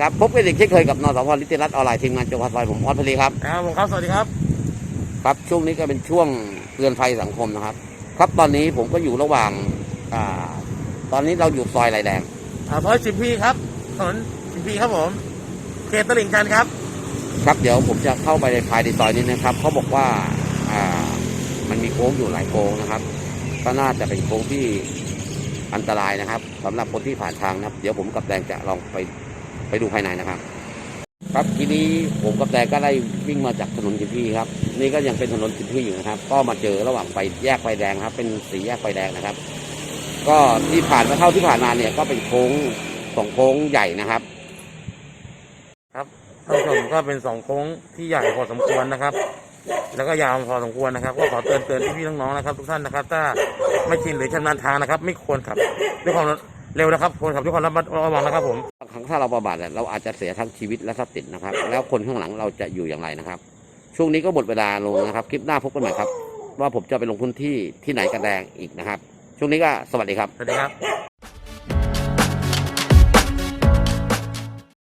ครับพบกันอีกเช่นเคยกับนสพลิติรัตน์ออนไลน์ทีมงานจังหวัดซอยผมออสพลีครับครับผมครับสวัสดีครับ ครับช่วงนี้ก็เป็นช่วงเตือนภัยสังคมนะครับ ครับตอนนี้ผมก็อยู่ระหว่างอ่าตอนนี้เราอยู่ซอยไรแดงอ่าซอยสิบพีครับถนนสิบพีครับผมเขตตลิ่งชันครับ ครับเดี๋ยวผมจะเข้าไปในภายในซอยนี้นะครับเขาบอกว่าอ่ามันมีโค้งอยู่หลายโค้งนะครับก็น่าจะเป็นโค้งที่อันตรายนะครับสำหรับคนที่ผ่านทางนะครับ เดี๋ยวผมกับแดงจะลองไป ไปดูภายในนะครับ ครับทีนี้ผมกับแดงก็ได้วิ่งมาจากถนนสินพี่ครับ นี่ก็ยังเป็นถนนสินพี่อยู่นะครับ ก็มาเจอระหว่างไฟแยกไฟแดงครับ เป็นสีแยกไฟแดงนะครับ ก็ที่ผ่านมาเท่าที่ผ่านมาเนี่ยก็เป็นโค้งสองโค้งใหญ่นะครับครับท่านผู้ชมก็เป็นสองโค้งที่ใหญ่พอสมควรนะครับ แล้วก็ยาวพอสมควรนะครับ ก็ขอเตือนเตือนพี่ๆน้องๆนะครับ ทุกท่านนะครับ ถ้าไม่ชินหรือชำนาญทางนะครับ ไม่ควรขับด้วยความเร็วนะครับควรขับด้วยความระมัดระวังนะครับผม ถ้าเราประมาทเนี่ยเราอาจจะเสียทั้งชีวิตและทรัพย์สินนะครับ แล้วคนข้างหลังเราจะอยู่อย่างไรนะครับ ช่วงนี้ก็หมดเวลาลงนะครับ คลิปหน้าพบกันใหม่ครับ ว่าผมจะไปลงพื้นที่ที่ไหนกันแดงอีกนะครับ ช่วงนี้ก็สวัสดีครับ สวัสดีครับ